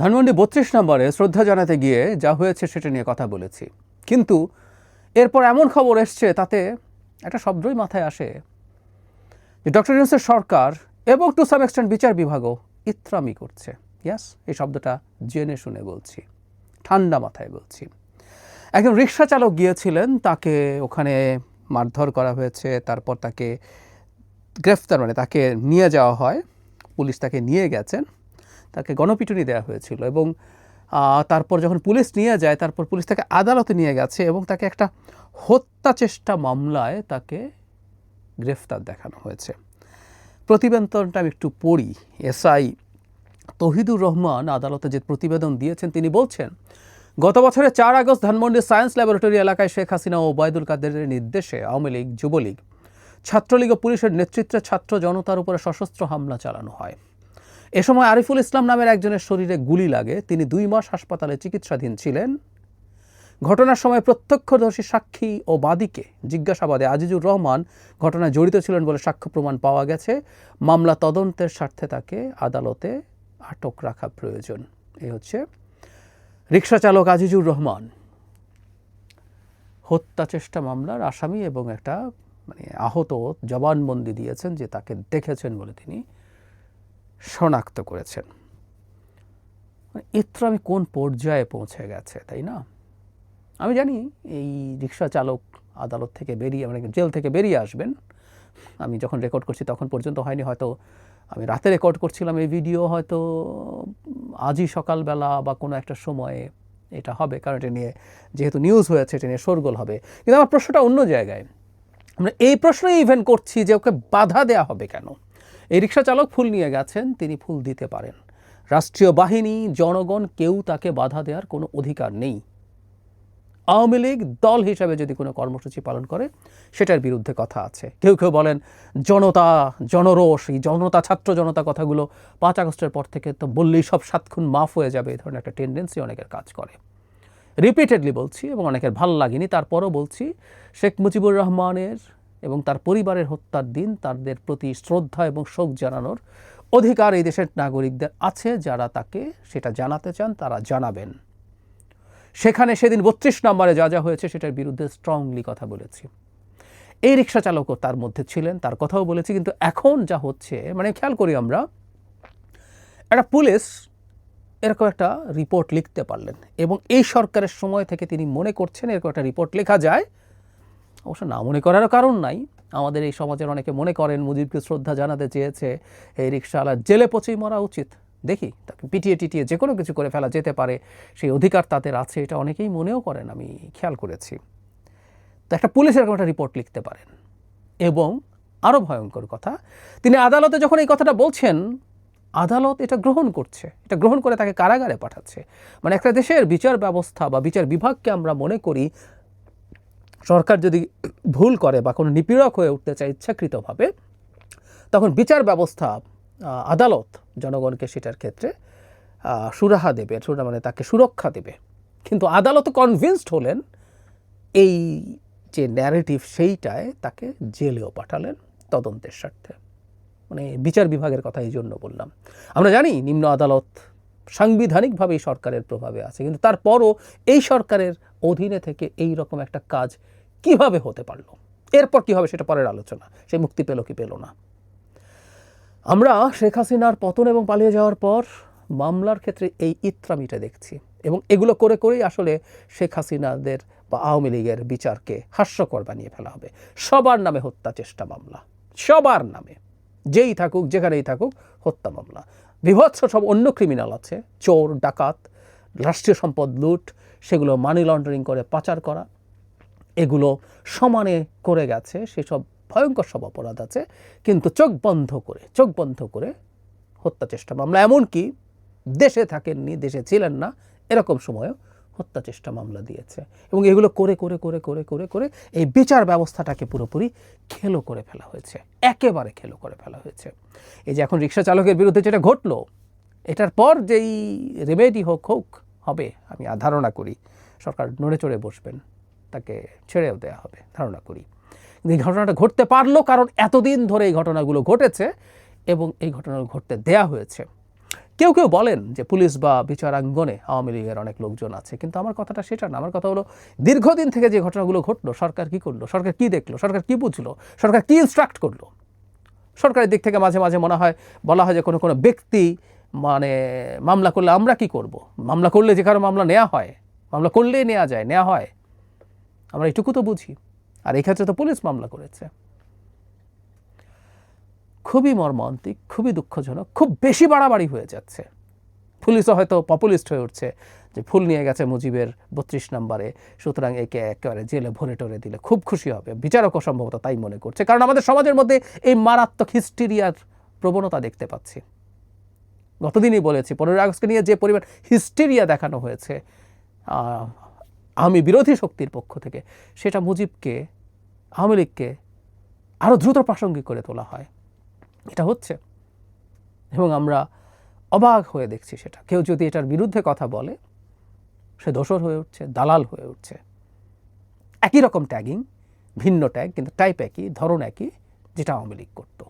ধানমন্ডি বত্রিশ নম্বরে শ্রদ্ধা জানাতে গিয়ে যা হয়েছে সেটা নিয়ে কথা বলেছি। কিন্তু এরপর এমন খবর এসছে তাতে একটা শব্দই মাথায় আসে যে ডক্টর ইউনুসের সরকার এবং টু সাম এক্সটেন্ট বিচার বিভাগও ইত্রামি করছে। ইয়াস এই শব্দটা জেনে শুনে বলছি, ঠান্ডা মাথায় বলছি। একজন রিক্সা চালক গিয়েছিলেন, তাকে ওখানে মারধর করা হয়েছে, তারপর তাকে গ্রেফতার মানে তাকে নিয়ে যাওয়া হয়। পুলিশ তাকে নিয়ে গেছেন। তাকে গণপিটুনি দেওয়া হয়েছিল এবং তারপর যখন পুলিশ নিয়ে যায়, তারপর পুলিশ তাকে আদালতে নিয়ে গেছে এবং তাকে একটা হত্যা চেষ্টা মামলায় তাকে গ্রেফতার দেখানো হয়েছে। প্রতিবেদনটা আমি একটু পড়ি। এসআই তহিদুর রহমান আদালতে যে প্রতিবেদন দিয়েছেন, তিনি বলছেন, গত বছরের চার আগস্ট ধানমন্ডি সায়েন্স ল্যাবরেটরি এলাকায় শেখ হাসিনা ও ওবায়দুল কাদেরের নির্দেশে আওয়ামী লীগ, যুবলীগ, ছাত্রলীগ ও পুলিশের নেতৃত্বে ছাত্র জনতার উপরে সশস্ত্র হামলা চালানো হয়। এ সময় আরিফুল ইসলাম নামের একজনের শরীরে গুলি লাগে। তিনি দুই মাস হাসপাতালে চিকিৎসাধীন ছিলেন। ঘটনার সময় প্রত্যক্ষদর্শী সাক্ষী ও বাদীকে জিজ্ঞাসাবাদে আজিজুর রহমান ঘটনায় জড়িত ছিলেন বলে সাক্ষ্য প্রমাণ পাওয়া গেছে। মামলা তদন্তের স্বার্থে তাকে আদালতে আটক রাখা প্রয়োজন। এই হচ্ছে রিক্সা চালক আজিজুর রহমান। হত্যা চেষ্টা মামলার আসামি এবং একটা মানে আহত জবানবন্দি দিয়েছেন যে তাকে দেখেছেন বলে তিনি শনাক্ত করেছেন। এত্র আমি কোন পর্যায়ে পৌঁছে গেছে, তাই না? আমি জানি এই রিক্সা চালক আদালত থেকে বেরিয়ে মানে জেল থেকে বেরিয়ে আসবেন। আমি যখন রেকর্ড করছি তখন পর্যন্ত হয়নি, হয়তো আমি রাতে রেকর্ড করছিলাম এই ভিডিও, হয়তো আজই সকালবেলা বা কোনো একটা সময়ে এটা হবে, কারণ এটা নিয়ে যেহেতু নিউজ হয়েছে, এটা নিয়ে শোরগোল হবে। কিন্তু আমার প্রশ্নটা অন্য জায়গায়। আমরা এই প্রশ্নই ইভেন করছি যে ওকে বাধা দেওয়া হবে কেন? এই রিক্সা চালক ফুল নিয়ে গেছেন, তিনি ফুল দিতে পারেন। রাষ্ট্রীয় বাহিনী, জনগণ, কেউ তাকে বাধা দেওয়ার কোনো অধিকার নেই। আওয়ামী লীগ দল হিসাবে যদি কোনো কর্মসূচি পালন করে, সেটার বিরুদ্ধে কথা আছে। কেউ কেউ বলেন, জনতা, জনরোষ, এই জনতা, ছাত্র জনতা কথাগুলো পাঁচ আগস্টের পর থেকে তো বললেই সব সাতক্ষণ মাফ হয়ে যাবে এই ধরনের একটা টেন্ডেন্সি অনেকের কাজ করে। রিপিটেডলি বলছি এবং অনেকের ভালো লাগেনি। তারপরও বলছি, শেখ মুজিবুর রহমানের এবং তার পরিবারের হত্যার দিন তাদের প্রতি শ্রদ্ধা এবং শোক জানানোর অধিকার এই দেশের নাগরিকদের আছে যারা তাকে সেটা জানাতে চান, তারা জানাবেন। সেখানে সেদিন বত্রিশ নম্বরে যা যা হয়েছে সেটার বিরুদ্ধে স্ট্রংলি কথা বলেছি। এই রিক্সা চালকও তার মধ্যে ছিলেন, তার কথাও বলেছি, কিন্তু এখন যা হচ্ছে মানে খেয়াল করি আমরা, একটা পুলিশ এরকম একটা রিপোর্ট লিখতে পারলেন এবং এই সরকারের সময় থেকে তিনি মনে করছেন এরকম একটা রিপোর্ট লেখা যায় অবশ্য না মনে করারও কারণ নাই। আমাদের এই সমাজের অনেকে মনে করেন, মুজিবকে শ্রদ্ধা জানাতে চেয়েছে, এই রিক্সাওয়ালা জেলে পচেই মরা উচিত। দেখি, তাকে পিটিয়ে টিটিয়ে যে কোনো কিছু করে ফেলা যেতে পারে, সেই অধিকার তাদের আছে, এটা অনেকেই মনেও করেন, আমি খেয়াল করেছি। তো একটা পুলিশের এরকম একটা রিপোর্ট লিখতে পারেন। এবং আরও ভয়ঙ্কর কথা, তিনি আদালতে যখন এই কথাটা বলছেন, আদালত এটা গ্রহণ করছে, এটা গ্রহণ করে তাকে কারাগারে পাঠাচ্ছে। মানে একটা দেশের বিচার ব্যবস্থা বা বিচার বিভাগকে আমরা মনে করি সরকার যদি ভুল করে বা কোনো নিপীড়ক হয়ে উঠতে চায় ইচ্ছাকৃতভাবে, তখন বিচার ব্যবস্থা আদালত জনগণকে সেটার ক্ষেত্রে সুরাহা দেবে সুরা মানে তাকে সুরক্ষা দেবে। কিন্তু আদালত কনভিন্সড হলেন, এই যে ন্যারেটিভ সেইটায় তাকে জেলেও পাঠালেন তদন্তের স্বার্থে। মানে বিচার বিভাগের কথা এই জন্য বললাম। আমরা জানি নিম্ন আদালত সাংবিধানিকভাবেই সরকারের প্রভাবে আছে, কিন্তু তারপরও এই সরকারের অধীনে থেকে এই রকম একটা কাজ কীভাবে হতে পারল? এরপর কি হবে সেটা পরের আলোচনা। সে মুক্তি পেল কি পেল না। আমরা শেখ হাসিনার পতন এবং পালিয়ে যাওয়ার পর মামলার ক্ষেত্রে এই ইত্রামিটা দেখছি এবং এগুলো করে করেই আসলে শেখ হাসিনাদের বা আওয়ামী লীগের বিচারকে হাস্যকর বানিয়ে ফেলা হবে। সবার নামে হত্যা চেষ্টা মামলা। সবার নামে। যেই থাকুক, যেখানেই থাকুক, হত্যা মামলা। বিভৎস সব অন্য ক্রিমিনাল আছে। চোর, ডাকাত, রাষ্ট্রীয় সম্পদ, লুট, সেগুলো মানি লন্ডারিং করে পাচার করা। এগুলো সমানে করে গেছে, সেসব ভয়ঙ্কর সব অপরাধ আছে, কিন্তু চোখ বন্ধ করে, চোখ বন্ধ করে হত্যা চেষ্টা মামলা, এমনকি দেশে থাকেননি, দেশে ছিলেন না, এরকম সময়ও হত্যা চেষ্টা মামলা দিয়েছে। এবং এগুলো করে করে করে করে করে করে এই বিচার ব্যবস্থাটাকে পুরোপুরি খেলো করে ফেলা হয়েছে, একেবারে খেলো করে ফেলা হয়েছে। এই যে এখন রিক্সা চালকের বিরুদ্ধে যেটা ঘটলো, এটার পর যেই রেমেডি হোক হোক, হবে, আমি ধারণা করি, সরকার নড়ে চড়ে বসবেন। তাকে ছেড়েও দেওয়া হবে, ধারণা করি। কিন্তু এই ঘটনাটা ঘটতে পারল কারণ এতদিন ধরে এই ঘটনাগুলো ঘটেছে এবং এই ঘটনাগুলো ঘটতে দেয়া হয়েছে। কেউ কেউ বলেন যে পুলিশ বা বিচারাঙ্গনে আওয়ামী লীগের অনেক লোকজন আছে, কিন্তু আমার কথাটা সেটা না। আমার কথা হলো, দীর্ঘদিন থেকে যে ঘটনাগুলো ঘটলো, সরকার কি করল? সরকার কি দেখল? সরকার কি বুঝলো? সরকার কি ইনস্ট্রাক্ট করল? সরকারের দিক থেকে মাঝে মাঝে মনে হয়, বলা হয় যে কোনো কোনো ব্যক্তি মানে মামলা করলে আমরা কি করব? মামলা করলে যে কারও মামলা নেওয়া হয়, মামলা করলেই নেওয়া যায় নেওয়া হয়। আমরা এটুকু তো বুঝি। আর এই ক্ষেত্রে তো পুলিশ মামলা করেছে। খুবই মর্মান্তিক, খুবই দুঃখজনক, খুব বেশি বাড়াবাড়ি হয়ে যাচ্ছে। পুলিশও হয়তো পপুলিস্ট হয়ে উঠছে যে ফুল নিয়ে গেছে মুজিবের বত্রিশ নম্বরে। সুতরাং একে একেবারে জেলে ভরে টরে দিলে খুব খুশি হবে। বিচারকও সম্ভবত তাই মনে করছে। কারণ আমাদের সমাজের মধ্যে এই মারাত্মক হিস্টিরিয়ার প্রবণতা দেখতে পাচ্ছি। গতদিনই বলেছি, পনেরোই আগস্টকে নিয়ে যে পরিমাণ হিস্টেরিয়া দেখানো হয়েছে আমি বিরোধী শক্তির পক্ষ থেকে সেটা মুজিবকে, আওয়ামী লীগকে আরও দ্রুত প্রাসঙ্গিক করে তোলা হয়। এটা হচ্ছে এবং আমরা অবাক হয়ে দেখছি সেটা। কেউ যদি এটার বিরুদ্ধে কথা বলে, সে দোসর হয়ে উঠছে, দালাল হয়ে উঠছে। একই রকম ট্যাগিং ভিন্ন ট্যাগ কিন্তু টাইপ একই, ধরন একই, যেটা আওয়ামী লীগ করতো।